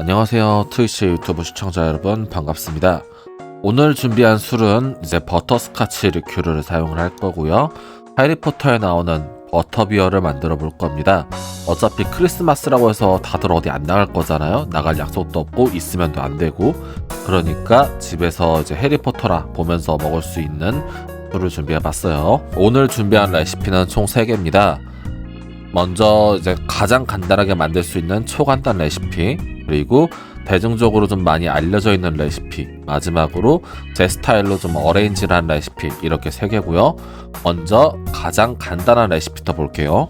안녕하세요. 트위치 유튜브 시청자 여러분 반갑습니다. 오늘 준비한 술은 이제 버터스카치 리큐르를 사용을 할 거고요. 해리포터에 나오는 버터비어를 만들어 볼 겁니다. 어차피 크리스마스라고 해서 다들 어디 안 나갈 거잖아요. 나갈 약속도 없고 있으면도 안 되고 그러니까 집에서 이제 해리포터라 보면서 먹을 수 있는 술을 준비해 봤어요. 오늘 준비한 레시피는 총 3개입니다. 먼저 이제 가장 간단하게 만들 수 있는 초간단 레시피 그리고 대중적으로 좀 많이 알려져 있는 레시피 마지막으로 제 스타일로 좀 어레인지한 레시피 이렇게 세 개고요. 먼저 가장 간단한 레시피부터 볼게요.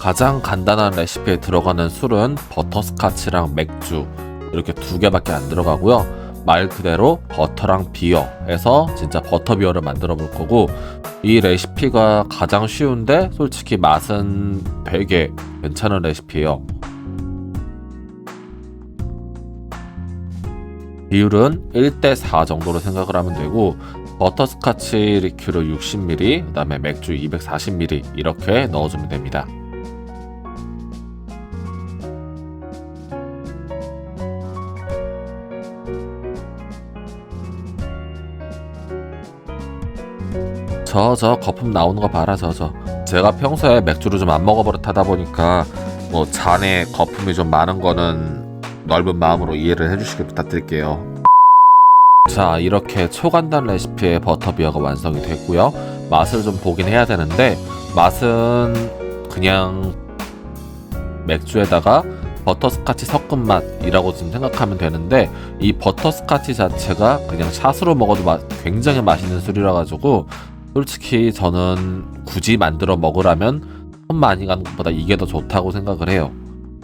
가장 간단한 레시피에 들어가는 술은 버터스카치랑 맥주 이렇게 두 개밖에 안 들어가고요 말 그대로 버터랑 비어 해서 진짜 버터 비어를 만들어 볼 거고 이 레시피가 가장 쉬운데 솔직히 맛은 되게 괜찮은 레시피예요. 비율은 1대4 정도로 생각을 하면 되고 버터스카치 리큐르 60ml, 그 다음에 맥주 240ml 이렇게 넣어주면 됩니다. 저 저 거품 나오는 거 봐라 저 저. 제가 평소에 맥주를 좀 안 먹어 버릇하다 보니까 뭐 잔에 거품이 좀 많은 거는 넓은 마음으로 이해를 해주시길 부탁드릴게요. 자 이렇게 초간단 레시피의 버터비어가 완성이 됐고요. 맛을 좀 보긴 해야 되는데 맛은 그냥 맥주에다가 버터스카치 섞은 맛이라고 좀 생각하면 되는데 이 버터스카치 자체가 그냥 샷으로 먹어도 맛- 굉장히 맛있는 술이라 가지고 솔직히 저는 굳이 만들어 먹으라면 손 많이 가는 것보다 이게 더 좋다고 생각을 해요.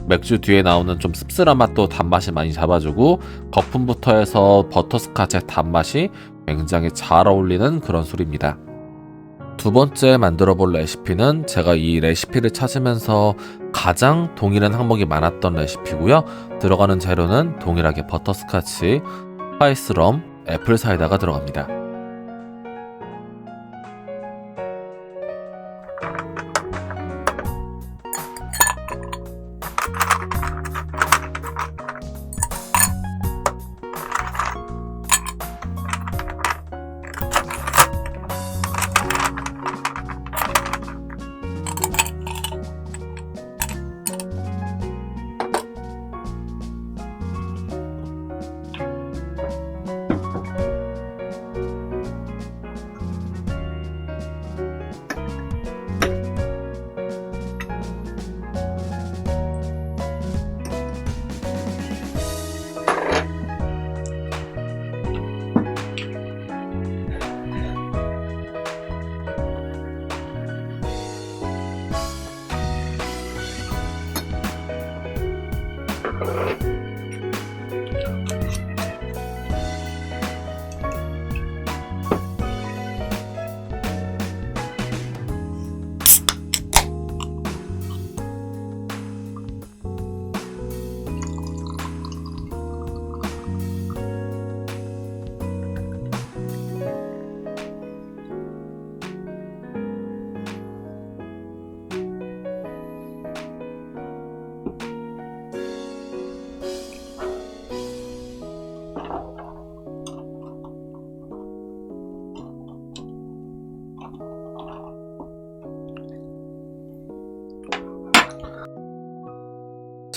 맥주 뒤에 나오는 좀 씁쓸한 맛도 단맛이 많이 잡아주고 거품부터 해서 버터스카치의 단맛이 굉장히 잘 어울리는 그런 술입니다. 두 번째 만들어 볼 레시피는 제가 이 레시피를 찾으면서 가장 동일한 항목이 많았던 레시피고요. 들어가는 재료는 동일하게 버터스카치, 스파이스럼, 애플 사이다가 들어갑니다.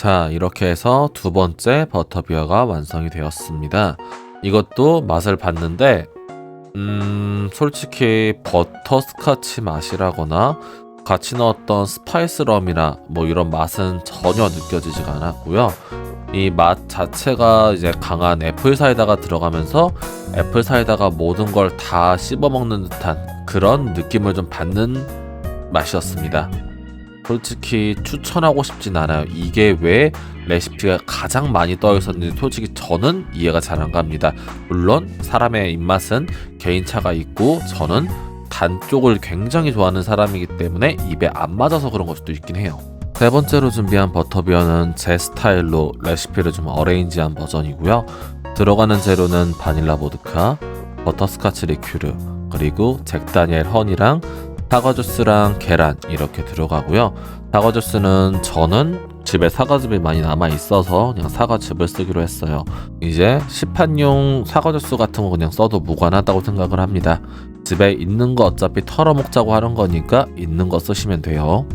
자, 이렇게 해서 두 번째 버터비어가 완성이 되었습니다. 이것도 맛을 봤는데, 음, 솔직히 버터스카치 맛이라거나 같이 넣었던 스파이스 럼이나 뭐 이런 맛은 전혀 느껴지지가 않았고요. 이 맛 자체가 이제 강한 애플 사이다가 들어가면서 애플 사이다가 모든 걸 다 씹어먹는 듯한 그런 느낌을 좀 받는 맛이었습니다. 솔직히 추천하고 싶진 않아요. 이게 왜 레시피가 가장 많이 떠 있었는지 솔직히 저는 이해가 잘 안 갑니다. 물론 사람의 입맛은 개인차가 있고 저는 단 쪽을 굉장히 좋아하는 사람이기 때문에 입에 안 맞아서 그런 걸 수도 있긴 해요. 세 번째로 준비한 버터비어는 제 스타일로 레시피를 좀 어레인지한 버전이고요. 들어가는 재료는 바닐라 보드카, 버터스카치 리큐르, 그리고 잭다니엘 허니랑 사과 주스랑 계란 이렇게 들어가고요. 사과 주스는 저는 집에 사과즙이 많이 남아 있어서 그냥 사과즙을 쓰기로 했어요. 이제 시판용 사과 주스 같은 거 그냥 써도 무관하다고 생각을 합니다. 집에 있는 거 어차피 털어 먹자고 하는 거니까 있는 거 쓰시면 돼요.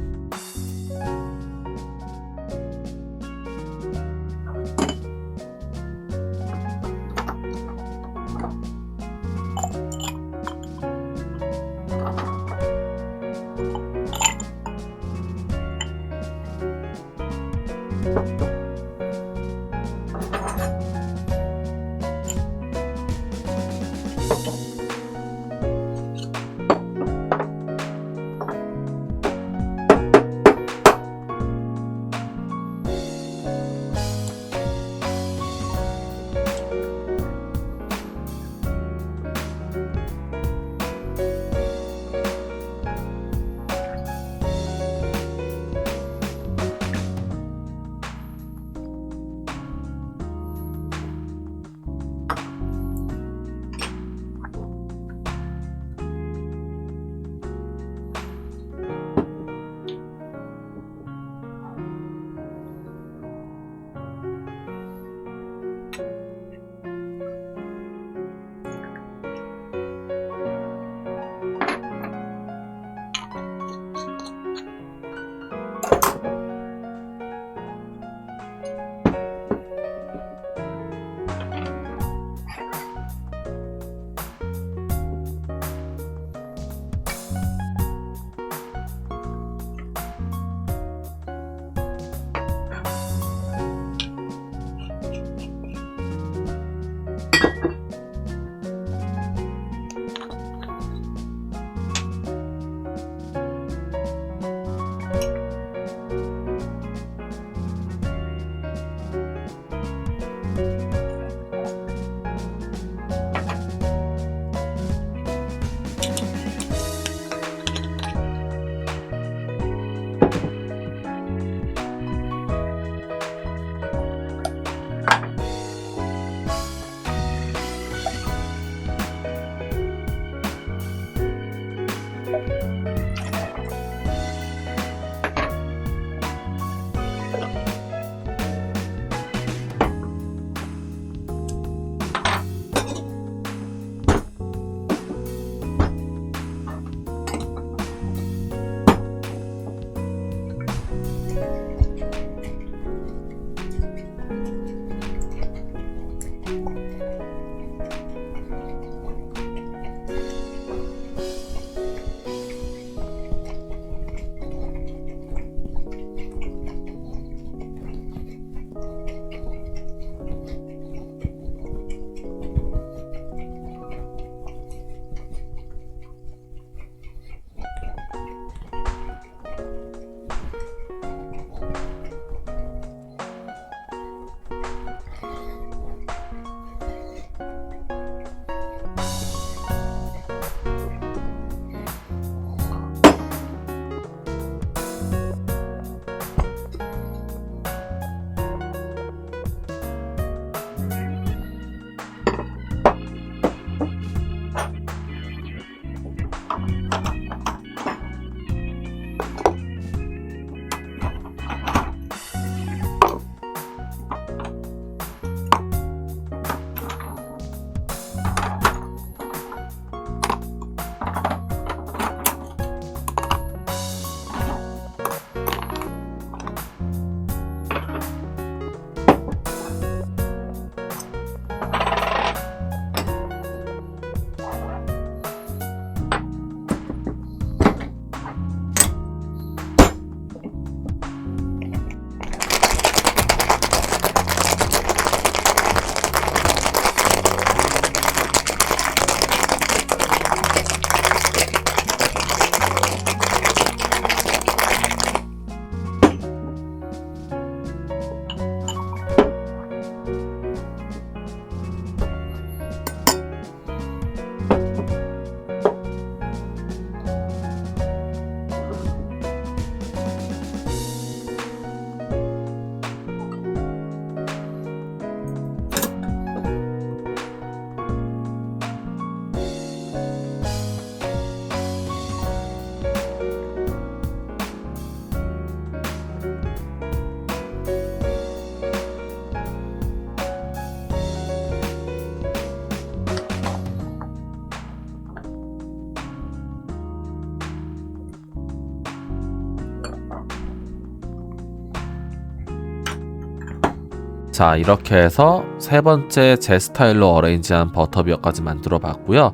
자, 이렇게 해서 세 번째 제 스타일로 어레인지한 버터비어까지 만들어 봤고요.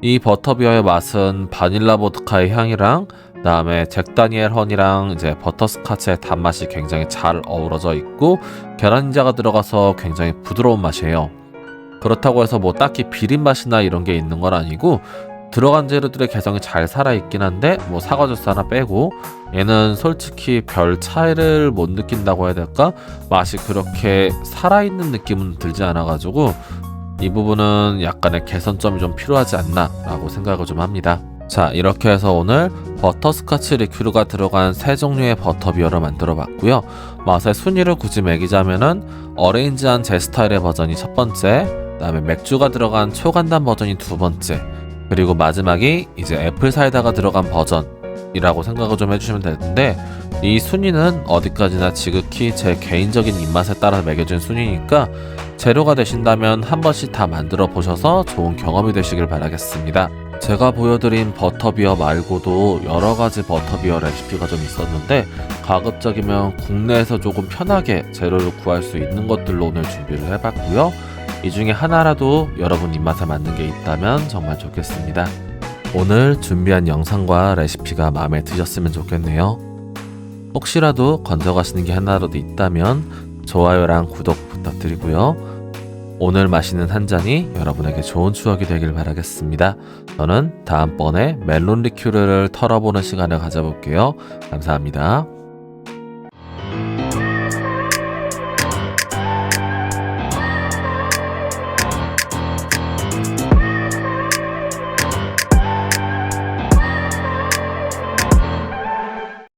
이 버터비어의 맛은 바닐라 보드카의 향이랑 그다음에 잭 다니엘 헌이랑 이제 버터스카치의 단맛이 굉장히 잘 어우러져 있고 계란인자가 들어가서 굉장히 부드러운 맛이에요. 그렇다고 해서 뭐 딱히 비린 맛이나 이런 게 있는 건 아니고 들어간 재료들의 개성이 잘 살아 있긴 한데 뭐 사과 주스 하나 빼고 얘는 솔직히 별 차이를 못 느낀다고 해야 될까? 맛이 그렇게 살아있는 느낌은 들지 않아가지고 이 부분은 약간의 개선점이 좀 필요하지 않나 라고 생각을 좀 합니다. 자, 이렇게 해서 오늘 버터스카치 리큐르가 들어간 세 종류의 버터비어를 만들어 봤고요. 맛의 순위를 굳이 매기자면은 어레인지한 제 스타일의 버전이 첫 번째, 그 다음에 맥주가 들어간 초간단 버전이 두 번째, 그리고 마지막이 이제 애플 사이다가 들어간 버전이라고 생각을 좀 해주시면 되는데 이 순위는 어디까지나 지극히 제 개인적인 입맛에 따라 매겨진 순위니까 재료가 되신다면 한 번씩 다 만들어 보셔서 좋은 경험이 되시길 바라겠습니다. 제가 보여드린 버터비어 말고도 여러 가지 버터비어 레시피가 좀 있었는데 가급적이면 국내에서 조금 편하게 재료를 구할 수 있는 것들로 오늘 준비를 해봤고요. 이 중에 하나라도 여러분 입맛에 맞는 게 있다면 정말 좋겠습니다. 오늘 준비한 영상과 레시피가 마음에 드셨으면 좋겠네요. 혹시라도 건져가시는 게 하나라도 있다면 좋아요랑 구독 부탁드리고요. 오늘 마시는 한 잔이 여러분에게 좋은 추억이 되길 바라겠습니다. 저는 다음번에 멜론 리큐르를 털어보는 시간을 가져볼게요. 감사합니다.